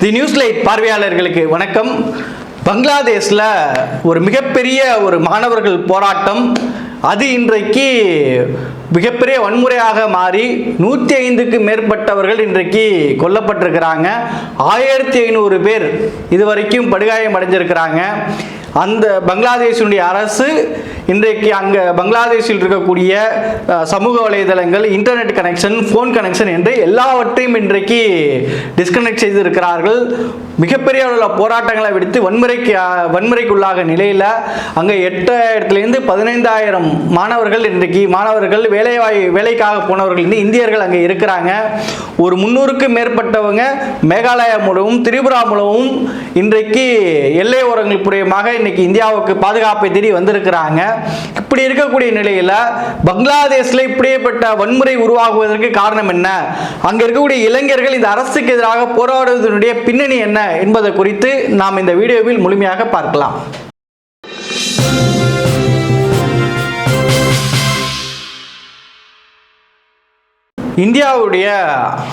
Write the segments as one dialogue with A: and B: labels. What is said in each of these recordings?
A: தி news light பார்வையாளர்களுக்கு வணக்கம். பங்களாதேஷில் ஒரு மிகப்பெரிய ஒரு மாணவர்கள் போராட்டம். அது இன்றைக்கு மிகப்பெரிய வன்முறையாக மாறி நூற்றி ஐந்துக்கு மேற்பட்டவர்கள் இன்றைக்கு கொல்லப்பட்டிருக்கிறாங்க. ஆயிரத்தி ஐநூறு பேர் இதுவரைக்கும் படுகாயம் அடைஞ்சிருக்கிறாங்க அந்த பங்களாதேஷினுடைய அரசு இன்றைக்கு அங்கே பங்களாதேஷில் இருக்கக்கூடிய சமூக வலைதளங்கள் இன்டர்நெட் கனெக்ஷன் ஃபோன் கனெக்ஷன் என்று எல்லாவற்றையும் இன்றைக்கு டிஸ்கனெக்ட் செய்திருக்கிறார்கள். மிகப்பெரிய அளவில் போராட்டங்களை விடுத்து வன்முறைக்கு வன்முறைக்குள்ளாக நிலையில் அங்கே எட்டாயிரத்துலேருந்து பதினைந்தாயிரம் மாணவர்கள் இன்றைக்கு மாணவர்கள் வேலைவாய் வேலைக்காக போனவர்கள் இருந்து இந்தியர்கள் அங்கே இருக்கிறாங்க. ஒரு முந்நூறுக்கும் மேற்பட்டவங்க மேகாலயா மூலமும் திரிபுரா மூலமும் இன்றைக்கு எல்லை ஓரங்கள் புரியமாக இன்னைக்கு இந்தியாவுக்கு பாதுகாப்பை தேடி வந்திருக்கிறாங்க. இப்படி இருக்கக்கூடிய நிலையில் பங்களாதேஷில் இப்படியேப்பட்ட வன்முறை உருவாகுவதற்கு காரணம் என்ன? அங்கே இருக்கக்கூடிய இளைஞர்கள் இந்த அரசுக்கு எதிராக போராடுவதனுடைய பின்னணி என்ன என்பதை குறித்து நாம் இந்த வீடியோவில் முழுமையாக பார்க்கலாம். இந்தியாவுடைய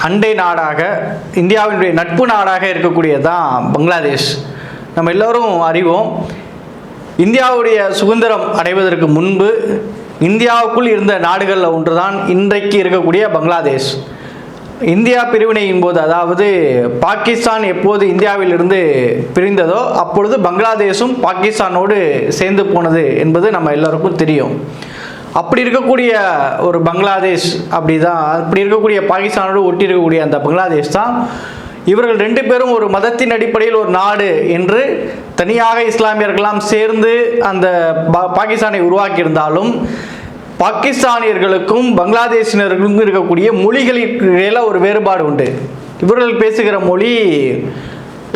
A: அண்டை நாடாக இந்தியாவினுடைய நட்பு நாடாக இருக்கக்கூடியதான் பங்களாதேஷ். நம்ம எல்லோரும் அறிவோம் இந்தியாவுடைய சுதந்திரம் அடைவதற்கு முன்பு இந்தியாவுக்குள் இருந்த நாடுகளில் ஒன்றுதான் இன்றைக்கு இருக்கக்கூடிய பங்களாதேஷ். இந்தியா பிரிவினையின் போது அதாவது பாகிஸ்தான் எப்போது இந்தியாவிலிருந்து பிரிந்ததோ அப்பொழுது பங்களாதேஷும் பாகிஸ்தானோடு சேர்ந்து போனது என்பது நம்ம எல்லோருக்கும் தெரியும். அப்படி இருக்கக்கூடிய ஒரு பங்களாதேஷ் அப்படி தான் அப்படி இருக்கக்கூடிய பாகிஸ்தானோடு ஒட்டி இருக்கக்கூடிய அந்த பங்களாதேஷ் தான் இவர்கள் ரெண்டு பேரும் ஒரு மதத்தின் அடிப்படையில் ஒரு நாடு என்று தனியாக இஸ்லாமியர்கள்லாம் சேர்ந்து அந்த பா- பாகிஸ்தானை உருவாக்கியிருந்தாலும் பாகிஸ்தானியர்களுக்கும் பங்களாதேஷினர்களுக்கும் இருக்கக்கூடிய மொழிகளுக்கு ஒரு வேறுபாடு உண்டு. இவர்கள் பேசுகிற மொழி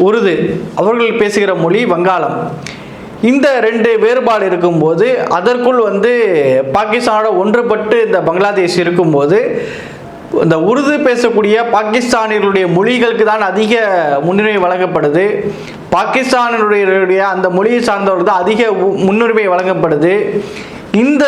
A: உருது அவர்கள் பேசுகிற மொழி வங்காளம். இந்த ரெண்டு வேறுபாடு இருக்கும்போது அதற்குள் வந்து பாகிஸ்தானோட ஒன்றுபட்டு இந்த பங்களாதேஷ் இருக்கும்போது இந்த உருது பேசக்கூடிய பாகிஸ்தானியர்களுடைய மொழிகளுக்கு தான் அதிக முன்னுரிமை வழங்கப்படுது. பாகிஸ்தானுடைய அந்த மொழியை சார்ந்தவர்கள் தான் அதிக உ- முன்னுரிமை வழங்கப்படுது. இந்த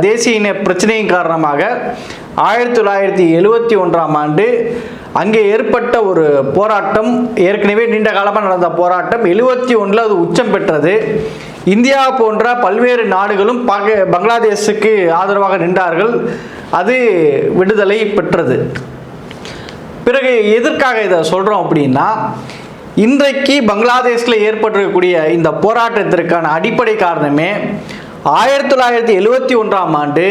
A: தேசிய இன பிரச்சனையின் காரணமாக ஆயிரத்தி தொள்ளாயிரத்தி எழுவத்தி ஒன்றாம் ஆண்டு அங்கே ஏற்பட்ட ஒரு போராட்டம் ஏற்கனவே நீண்ட காலமாக நடந்த போராட்டம் எழுவத்தி ஒன்றில் அது உச்சம் பெற்றது. இந்தியா போன்ற பல்வேறு நாடுகளும் பாக பங்களாதேஷுக்கு ஆதரவாக நின்றார்கள். அது விடுதலை பெற்றது. பிறகு எதற்காக இதை சொல்கிறோம் அப்படின்னா இன்றைக்கு பங்களாதேஷில் ஏற்பட்டிருக்கக்கூடிய இந்த போராட்டத்திற்கான அடிப்படை காரணமே ஆயிரத்தி தொள்ளாயிரத்தி எழுவத்தி ஒன்றாம் ஆண்டு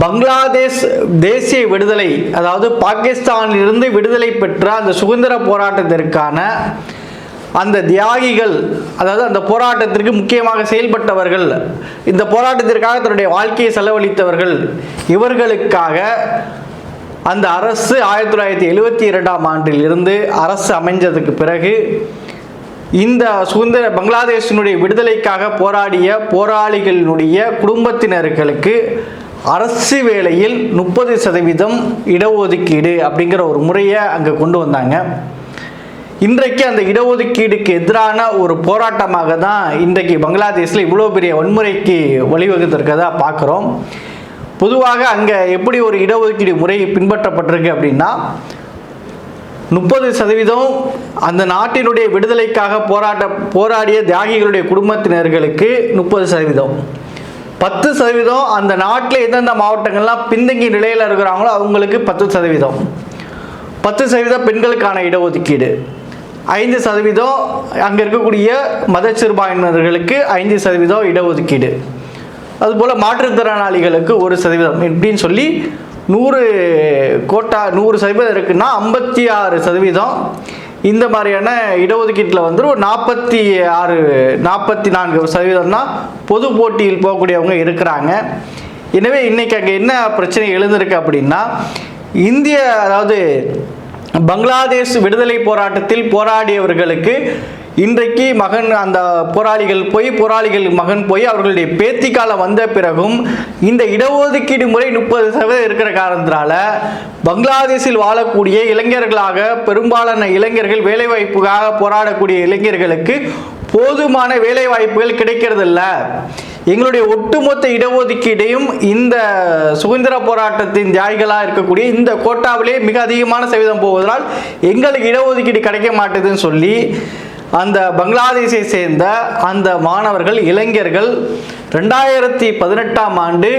A: பங்களாதேஷ் தேசிய விடுதலை அதாவது பாகிஸ்தானிலிருந்து விடுதலை பெற்ற அந்த சுதந்திர போராட்டத்திற்கான அந்த தியாகிகள் அதாவது அந்த போராட்டத்திற்கு முக்கியமாக செயல்பட்டவர்கள் இந்த போராட்டத்திற்காக தன்னுடைய வாழ்க்கையை செலவழித்தவர்கள் இவர்களுக்காக அந்த அரசு ஆயிரத்தி தொள்ளாயிரத்தி எழுவத்தி இரண்டாம் ஆண்டில் இருந்து அரசு அமைஞ்சதுக்கு பிறகு இந்த சுதந்திர பங்களாதேஷினுடைய விடுதலைக்காக போராடிய போராளிகளினுடைய குடும்பத்தினர்களுக்கு அரசு வேலையில் முப்பது சதவீதம் இடஒதுக்கீடு அப்படிங்கிற ஒரு முறையை அங்கே கொண்டு வந்தாங்க. இன்றைக்கு அந்த இடஒதுக்கீடுக்கு எதிரான ஒரு போராட்டமாக தான் இன்றைக்கு பங்களாதேஷில் இவ்வளோ பெரிய வன்முறைக்கு வழிவகுத்திருக்கதா பார்க்குறோம். பொதுவாக அங்கே எப்படி ஒரு இடஒதுக்கீடு முறை பின்பற்றப்பட்டிருக்கு அப்படின்னா முப்பது சதவீதம் அந்த நாட்டினுடைய விடுதலைக்காக போராட்ட போராடிய தியாகிகளுடைய குடும்பத்தினர்களுக்கு முப்பது சதவீதம். பத்து சதவீதம் அந்த நாட்டில் எந்தெந்த மாவட்டங்கள்லாம் பின்தங்கிய நிலையில் இருக்கிறாங்களோ அவங்களுக்கு பத்து சதவீதம். பத்து சதவீதம் பெண்களுக்கான இடஒதுக்கீடு. ஐந்து சதவீதம் அங்கே இருக்கக்கூடிய மத சிறுபான்மையினர்களுக்கு ஐந்து சதவீதம் இடஒதுக்கீடு. அதுபோல் மாற்றுத்திறனாளிகளுக்கு ஒரு சதவீதம். இப்படின்னு சொல்லி நூறு கோட்டா நூறு சதவீதம் இருக்குன்னா ஐம்பத்தி ஆறு சதவீதம். இந்த மாதிரியான இடஒதுக்கீட்டில் வந்து ஒரு நாற்பத்தி ஆறு நாற்பத்தி நான்கு சதவீதம் தான் பொது போட்டியில் போகக்கூடியவங்க இருக்கிறாங்க. எனவே இன்னைக்கு அங்கே என்ன பிரச்சனை எழுந்திருக்கு அப்படின்னா இந்திய அதாவது பங்களாதேஷ் விடுதலை போராட்டத்தில் போராடியவர்களுக்கு இன்றைக்கு மகன் அந்த போராளிகள் போய் போராளிகள் மகன் போய் அவர்களுடைய பேத்தி காலம் வந்த பிறகும் இந்த இடஒதுக்கீடு முறை முப்பது சதவீதம் இருக்கிற காரணத்தினால பங்களாதேஷில் வாழக்கூடிய இளைஞர்களாக பெரும்பாலான இளைஞர்கள் வேலைவாய்ப்புக்காக போராடக்கூடிய இளைஞர்களுக்கு போதுமான வேலைவாய்ப்புகள் கிடைக்கிறதில்ல. எங்களுடைய ஒட்டுமொத்த இடஒதுக்கீடையும் இந்த சுதந்திர போராட்டத்தின் தியாகிகளாக இருக்கக்கூடிய இந்த கோட்டாவிலே மிக அதிகமான சதவீதம் போவதனால் எங்களுக்கு இடஒதுக்கீடு கிடைக்க மாட்டேதுன்னு சொல்லி அந்த பங்களாதேஷை சேர்ந்த அந்த மாணவர்கள் இளைஞர்கள் ரெண்டாயிரத்தி பதினெட்டாம் ஆண்டு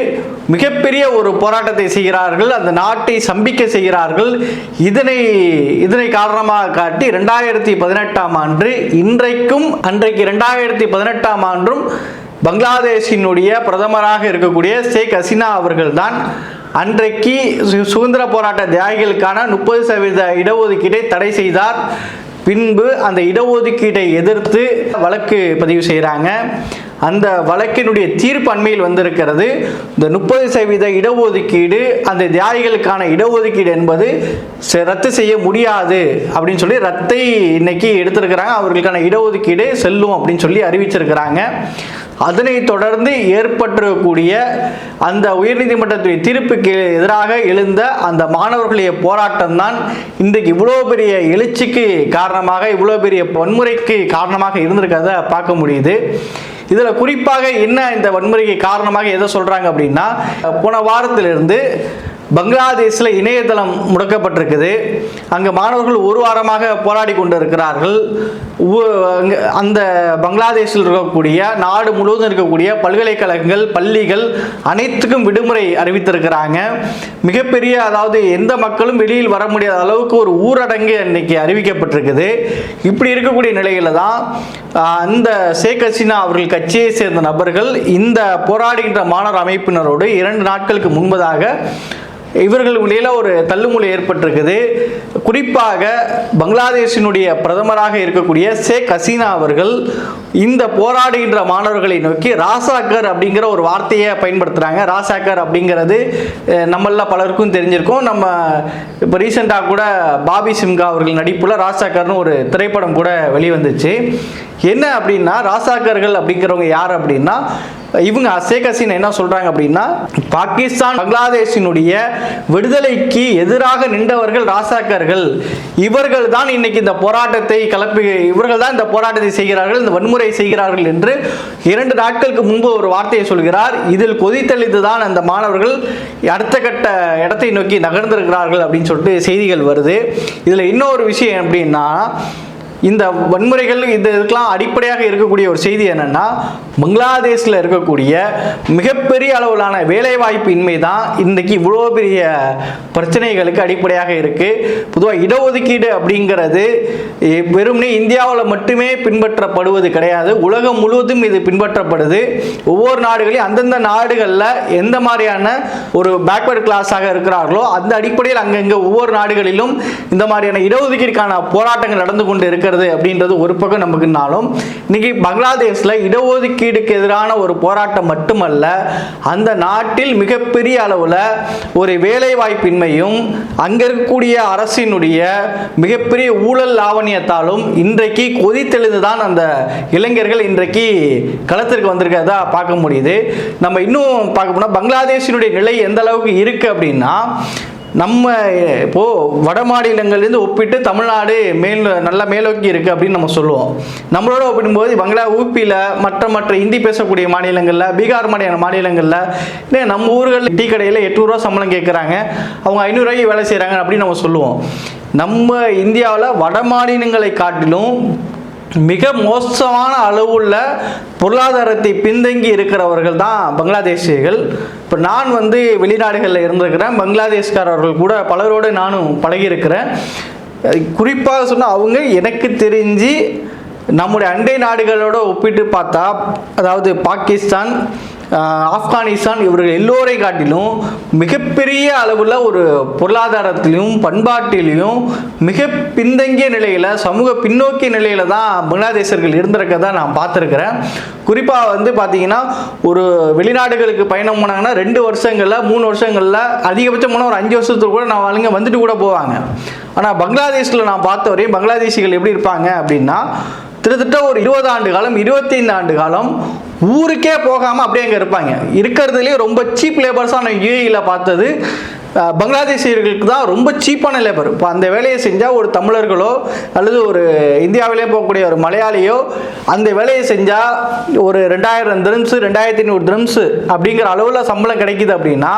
A: மிகப்பெரிய ஒரு போராட்டத்தை செய்கிறார்கள் அந்த நாட்டை சம்பிக்க செய்கிறார்கள். இதனை இதனை காரணமாக காட்டி ரெண்டாயிரத்தி பதினெட்டாம் ஆண்டு இன்றைக்கும் அன்றைக்கு ரெண்டாயிரத்தி பதினெட்டாம் ஆண்டும் பங்களாதேஷினுடைய பிரதமராக இருக்கக்கூடிய ஷேக் ஹசீனா அவர்கள்தான் அன்றைக்கு சு- சுதந்திர போராட்ட தியாகிகளுக்கான முப்பது சதவீத இடஒதுக்கீட்டை தடை செய்தார். பின்பு அந்த இடஒதுக்கீட்டை எதிர்த்து வழக்கு பதிவு செய்கிறாங்க அந்த வழக்கினுடைய தீர்ப்பு அண்மையில் வந்திருக்கிறது. இந்த முப்பது சதவீத இடஒதுக்கீடு அந்த தியாகிகளுக்கான இடஒதுக்கீடு என்பது செ- ரத்து செய்ய முடியாது அப்படின்னு சொல்லி ரத்தை இன்னைக்கு எடுத்திருக்கிறாங்க. அவர்களுக்கான இடஒதுக்கீடு செல்லும் அப்படின்னு சொல்லி அறிவிச்சிருக்கிறாங்க. அதனை தொடர்ந்து ஏற்பட்டிருக்கக்கூடிய அந்த உயர்நீதிமன்றத்துடைய தீர்ப்புக்கு எதிராக எழுந்த அந்த மாணவர்களுடைய போராட்டம் தான் இன்றைக்கு இவ்வளோ பெரிய எழுச்சிக்கு காரணமாக இவ்வளோ பெரிய வன்முறைக்கு காரணமாக இருந்திருக்கிறத பார்க்க முடியுது. இதில் குறிப்பாக என்ன இந்த வன்முறைக்கு காரணமாக எதை சொல்கிறாங்க அப்படின்னா போன வாரத்திலிருந்து பங்களாதேஷில் இணையதளம் முடக்கப்பட்டிருக்குது. அங்கே மாணவர்கள் ஒரு வாரமாக போராடி கொண்டு இருக்கிறார்கள் அந்த பங்களாதேஷில் இருக்கக்கூடிய நாடு முழுவதும் இருக்கக்கூடிய பல்கலைக்கழகங்கள் பள்ளிகள் அனைத்துக்கும் விடுமுறை அறிவித்திருக்கிறாங்க. மிகப்பெரிய அதாவது எந்த மக்களும் வெளியில் வர முடியாத அளவுக்கு ஒரு ஊரடங்கு இன்னைக்கு அறிவிக்கப்பட்டிருக்குது. இப்படி இருக்கக்கூடிய நிலையில தான் அந்த ஷேக் ஹசீனா அவர்கள் கட்சியை சேர்ந்த நபர்கள் இந்த போராடுகின்ற மாணவர் அமைப்பினரோடு இரண்டு நாட்களுக்கு முன்பதாக இவர்கள் ஒரு தள்ளுமுறை ஏற்பட்டிருக்குது. குறிப்பாக பங்களாதேஷினுடைய பிரதமராக இருக்கக்கூடிய ஷேக் ஹசீனா அவர்கள் இந்த போராடுகின்ற மாணவர்களை நோக்கி ராசாக்கர் அப்படிங்கிற ஒரு வார்த்தையை பயன்படுத்துகிறாங்க ராசாக்கர் அப்படிங்கிறது நம்மள பலருக்கும் தெரிஞ்சிருக்கும். நம்ம இப்போ ரீசெண்டாக கூட பாபி சிம்கா அவர்கள் நடிப்பில் ராசாக்கர்னு ஒரு திரைப்படம் கூட வெளிவந்துச்சு. என்ன அப்படின்னா ராசாக்கர்கள் அப்படிங்கிறவங்க யார் அப்படின்னா இவங்க அசேக் ஹசீனா என்ன சொல்றாங்க அப்படின்னா பாகிஸ்தான் பங்களாதேஷினுடைய விடுதலைக்கு எதிராக நின்றவர்கள் ராசாக்கர்கள். இவர்கள் தான் இன்னைக்கு இந்த போராட்டத்தை கலப்பி இவர்கள் தான் இந்த போராட்டத்தை செய்கிறார்கள் இந்த வன்முறை செய்கிறார்கள் என்று இரண்டு நாட்களுக்கு முன்பு ஒரு வார்த்தையை சொல்கிறார். இதில் கொதித்தளித்து தான் அந்த மாணவர்கள் அடுத்த கட்ட இடத்தை நோக்கி நகர்ந்திருக்கிறார்கள் அப்படின்னு சொல்லிட்டு செய்திகள் வருது. இதில் இன்னொரு விஷயம் எப்படின்னா இந்த வன்முறைகள் இந்த இதுக்கெல்லாம் அடிப்படையாக இருக்கக்கூடிய ஒரு செய்தி என்னென்னா பங்களாதேஷில் இருக்கக்கூடிய மிகப்பெரிய அளவிலான வேலைவாய்ப்பு இன்மை தான் இன்றைக்கு இவ்வளோ பெரிய பிரச்சனைகளுக்கு அடிப்படையாக இருக்குது பொதுவாக இடஒதுக்கீடு அப்படிங்கிறது வெறும்னே இந்தியாவில் மட்டுமே பின்பற்றப்படுவது கிடையாது. உலகம் முழுவதும் இது பின்பற்றப்படுது. ஒவ்வொரு நாடுகளையும் அந்தந்த நாடுகளில் எந்த மாதிரியான ஒரு பேக்வர்டு கிளாஸாக இருக்கிறார்களோ அந்த அடிப்படையில் அங்கங்கே ஒவ்வொரு நாடுகளிலும் இந்த மாதிரியான இடஒதுக்கீடுக்கான போராட்டங்கள் நடந்து கொண்டு இருக்கிறது அப்படின்றது ஒரு பக்கம் நமக்குனாலும் இன்னைக்கு பங்களாதேஷில் இடஒதுக்கீடுக்கு எதிரான ஒரு போராட்டம் மட்டுமல்ல அந்த நாட்டில் மிகப்பெரிய அளவில் ஒரு வேலைவாய்ப்பின்மையும் அங்கே இருக்கக்கூடிய அரசினுடைய மிகப்பெரிய ஊழல் லாவணியத்தாலும் இன்றைக்கு கொதித்தெழுந்து தான் அந்த இளைஞர்கள் இன்றைக்கு களத்திற்கு வந்திருக்கிறதா பார்க்க முடியுது. நம்ம இன்னும் பார்க்க போனால் பங்களாதேஷினுடைய நிலை எந்த அளவுக்கு இருக்கு அப்படின்னா நம்ம இப்போ வட மாநிலங்கள்லேருந்து ஒப்பிட்டு தமிழ்நாடு மேல் நல்லா மேலோக்கி இருக்குது அப்படின்னு நம்ம சொல்லுவோம். நம்மளோட ஒப்பிடும்போது பங்களா ஊபியில் மற்ற மற்ற இந்தி பேசக்கூடிய மாநிலங்களில் பீகார் மாதிரியான மாநிலங்களில் இன்னும் நம்ம ஊர்களில் டீ கடையில் எட்நூறுரூவா சம்பளம் கேட்குறாங்க அவங்க ஐநூறுரூவாய்க்கு வேலை செய்கிறாங்க அப்படின்னு நம்ம சொல்லுவோம். நம்ம இந்தியாவில் வட மாநிலங்களை காட்டிலும் மிக மோசமான அளவுள்ள பொருளாதாரத்தை பின்தங்கி இருக்கிறவர்கள் தான் பங்களாதேஷிகள் இப்போ நான் வந்து வெளிநாடுகளில் இருந்திருக்கிறேன். பங்களாதேஷ்காரர்கள் கூட பலரோடு நானும் பழகியிருக்கிறேன். குறிப்பாக சொன்னால் அவங்க எனக்கு தெரிஞ்சு நம்முடைய அண்டை நாடுகளோடு ஒப்பிட்டு பார்த்தா அதாவது பாகிஸ்தான் ஆப்கானிஸ்தான் இவர்கள் எல்லோரை காட்டிலும் மிகப்பெரிய அளவில் ஒரு பொருளாதாரத்திலையும் பண்பாட்டிலையும் மிக பின்தங்கிய நிலையில் சமூக பின்னோக்கிய நிலையில் தான் பங்களாதேசர்கள் இருந்திருக்கதான் நான் பார்த்துருக்குறேன். குறிப்பாக வந்து பார்த்தீங்கன்னா ஒரு வெளிநாடுகளுக்கு பயணம் போனாங்கன்னா ரெண்டு வருஷங்களில் மூணு வருஷங்களில் அதிகபட்சம் போனால் ஒரு அஞ்சு வருஷத்துக்கு கூட நான் ஆளுங்க வந்துட்டு கூட போவாங்க. ஆனால் பங்களாதேஷில் நான் பார்த்த வரையும் பங்களாதேஷிகள் எப்படி இருப்பாங்க அப்படின்னா கிட்டத்தட்ட ஒரு இருபது ஆண்டு காலம் இருபத்தைந்து ஆண்டு காலம் ஊருக்கே போகாமல் அப்படியே அங்கே இருப்பாங்க. இருக்கிறதுலே ரொம்ப சீப் லேபர்ஸாக நான் யூஏயில் பார்த்தது பங்களாதேசியர்களுக்கு தான் ரொம்ப சீப்பான லேபர் இப்போ அந்த வேலையை செஞ்சால் ஒரு தமிழர்களோ அல்லது ஒரு இந்தியாவிலே போகக்கூடிய ஒரு மலையாளியோ அந்த வேலையை செஞ்சால் ஒரு ரெண்டாயிரம் திரம்ஸு ரெண்டாயிரத்தி ஐநூறு திரம்ஸு அப்படிங்கிற அளவில் சம்பளம் கிடைக்குது அப்படின்னா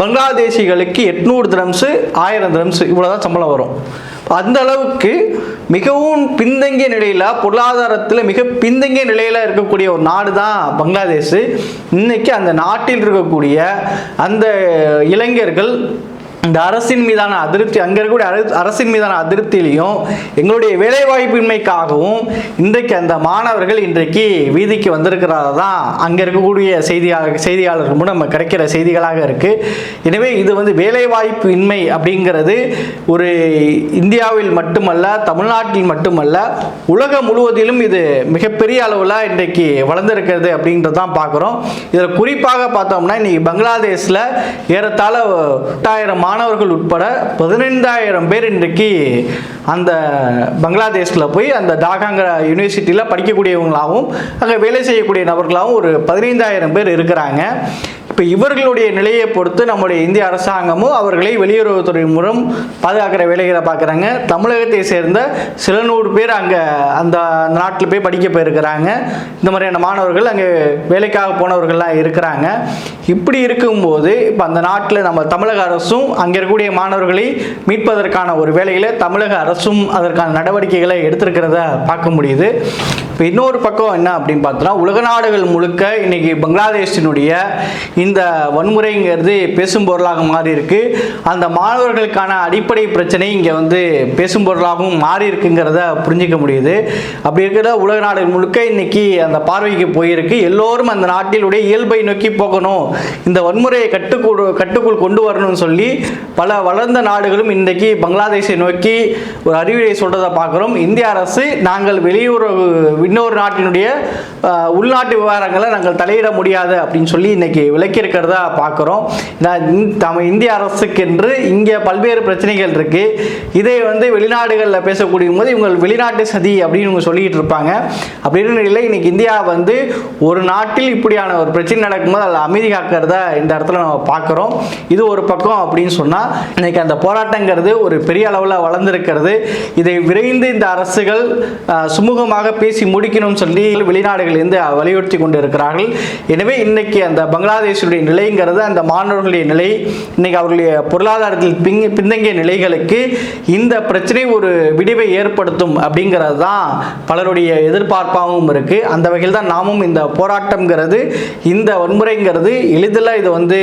A: பங்களாதேசிகளுக்கு எட்நூறு திரம்ஸு ஆயிரம் திரம்ஸு இவ்வளோ தான் சம்பளம் வரும். அந்த அளவுக்கு மிகவும் பின்தங்கிய நிலையில் பொருளாதாரத்தில் மிக பின்தங்கிய நிலையில் இருக்கக்கூடிய ஒரு நாடு தான் பங்களாதேஷ். இன்னைக்கு அந்த நாட்டில் இருக்கக்கூடிய அந்த இளைஞர்கள் இந்த அரசின் மீதான அதிருப்தி அங்கே இருக்கக்கூடிய அரசின் மீதான அதிருப்தியிலையும் எங்களுடைய வேலைவாய்ப்பின்மைக்காகவும் இன்றைக்கு அந்த மாணவர்கள் இன்றைக்கு வீதிக்கு வந்திருக்கிறதா தான் அங்கே இருக்கக்கூடிய செய்தியாளர் செய்தியாளர்கள் மூலம் நம்ம கிடைக்கிற செய்திகளாக இருக்குது எனவே இது வந்து வேலைவாய்ப்பு இன்மை அப்படிங்கிறது ஒரு இந்தியாவில் மட்டுமல்ல தமிழ்நாட்டில் மட்டுமல்ல உலகம் முழுவதிலும் இது மிகப்பெரிய அளவில் இன்றைக்கு வளர்ந்துருக்கிறது அப்படின்றது தான் பார்க்குறோம். இதில் குறிப்பாக பார்த்தோம்னா இன்னைக்கு பங்களாதேஷில் ஏறத்தாழ எட்டாயிரம் மாணவர்கள் உட்பட பதினைந்தாயிரம் பேர் இன்றைக்கு அந்த பங்களாதேஷில் போய் அந்த தாகாங்கிற யூனிவர்சிட்டியில் படிக்கக்கூடியவங்களாகவும் அங்கே வேலை செய்யக்கூடிய நபர்களாகவும் ஒரு பதினைந்தாயிரம் பேர் இருக்கிறாங்க. இப்போ இவர்களுடைய நிலையை பொறுத்து நம்முடைய இந்திய அரசாங்கமும் அவர்களை வெளியுறவுத்துறை மூலம் பாதுகாக்கிற வேலைகளை பார்க்குறாங்க. தமிழகத்தை சேர்ந்த சில நூறு பேர் அங்கே அந்த நாட்டில் போய் படிக்க போயிருக்கிறாங்க. இந்த மாதிரியான மாணவர்கள் அங்கே வேலைக்காக போனவர்கள்லாம் இருக்கிறாங்க. இப்படி இருக்கும்போது இப்போ அந்த நாட்டில் நம்ம தமிழக அரசும் அங்கே இருக்கக்கூடிய மாணவர்களை மீட்பதற்கான ஒரு வேலையில் தமிழக அரசும் அதற்கான நடவடிக்கைகளை எடுத்திருக்கிறத பார்க்க முடியுது. இப்போ இன்னொரு பக்கம் என்ன அப்படின்னு பார்த்தோன்னா உலக நாடுகள் முழுக்க இன்னைக்கு பங்களாதேஷினுடைய இந்த வன்முறைங்கிறது பேசும் பொருளாக மாறி இருக்கு அந்த மாணவர்களுக்கான அடிப்படை பிரச்சனை இங்கே வந்து பேசும் பொருளாகவும் மாறி இருக்குங்கிறத புரிஞ்சிக்க முடியுது. அப்படி இருக்கிற உலக நாடுகள் முழுக்க இன்னைக்கு அந்த பார்வைக்கு போயிருக்கு. எல்லோரும் அந்த நாட்டிலுடைய இயல்பை நோக்கி போகணும். இந்த வன்முறையை கட்டுக்குள் கட்டுக்குள் கொண்டு வரணும்னு சொல்லி பல வளர்ந்த நாடுகளும் இன்றைக்கு பங்களாதேஷை நோக்கி ஒரு அறிவுரை சொல்றதை பார்க்குறோம். இந்திய அரசு நாங்கள் வெளியுறவு இன்னொரு நாட்டினுடைய உள்நாட்டு விவகாரங்களை நாங்கள் தலையிட முடியாது அப்படின்னு சொல்லி இன்னைக்கு விளக்கி இருக்கிறதா பார்க்குறோம். நம்ம இந்திய அரசுக்கென்று இங்கே பல்வேறு பிரச்சனைகள் இருக்கு. இதை வந்து வெளிநாடுகளில் பேசக்கூடிய போது இவங்க வெளிநாட்டு சதி அப்படின்னு இவங்க சொல்லிட்டு இருப்பாங்க. அப்படின்னு இல்லை இன்னைக்கு இந்தியா வந்து ஒரு நாட்டில் இப்படியான ஒரு பிரச்சனை நடக்கும்போது அதில் அமைதி காக்கிறதா இந்த இடத்துல நம்ம பார்க்குறோம். இது ஒரு பக்கம் அப்படின்னு சொன்னால் இன்னைக்கு அந்த போராட்டங்கிறது ஒரு பெரிய அளவில் வளர்ந்துருக்கிறது. இதை விரைந்து இந்த அரசுகள் சுமூகமாக பேசி முடிக்கணும்னு சொல்லி வெளிநாடுகளிலிருந்து வலியுறுத்தி கொண்டு இருக்கிறார்கள் எனவே இன்னைக்கு அந்த பங்களாதேஷ் பங்களாதேஷுடைய நிலைங்கிறது அந்த மாணவர்களுடைய நிலை. இன்னைக்கு அவர்களுடைய பொருளாதாரத்தில் பின் பின்தங்கிய நிலைகளுக்கு இந்த பிரச்சனை ஒரு விடிவை ஏற்படுத்தும் அப்படிங்கிறது தான் பலருடைய எதிர்பார்ப்பாகவும் இருக்கு. அந்த வகையில் தான் நாமும் இந்த போராட்டம்ங்கிறது இந்த வன்முறைங்கிறது எளிதில் இது வந்து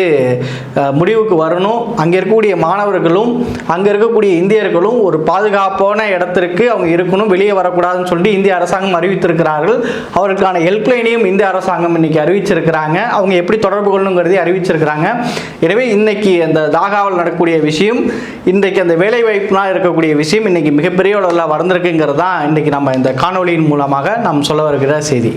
A: முடிவுக்கு வரணும். அங்கே இருக்கக்கூடிய மாணவர்களும் அங்கே இருக்கக்கூடிய இந்தியர்களும் ஒரு பாதுகாப்பான இடத்திற்கு அவங்க இருக்கணும். வெளியே வரக்கூடாதுன்னு சொல்லிட்டு இந்திய அரசாங்கம் அறிவித்திருக்கிறார்கள். அவர்களுக்கான ஹெல்ப்லைனையும் இந்திய அரசாங்கம் இன்னைக்கு அறிவிச்சிருக்கிறாங்க. அவங்க எப்படி தொடர்பு கொள்ளணும் கொள்ளணுங்கிறதை அறிவிச்சிருக்கிறாங்க. எனவே இன்னைக்கு அந்த தாகாவில் நடக்கக்கூடிய விஷயம் இன்றைக்கு அந்த வேலைவாய்ப்புனால் இருக்கக்கூடிய விஷயம் இன்னைக்கு மிகப்பெரிய அளவில் வளர்ந்துருக்குங்கிறது தான் இன்னைக்கு நம்ம இந்த காணொளியின் மூலமாக நாம் சொல்ல வருகிற செய்தி.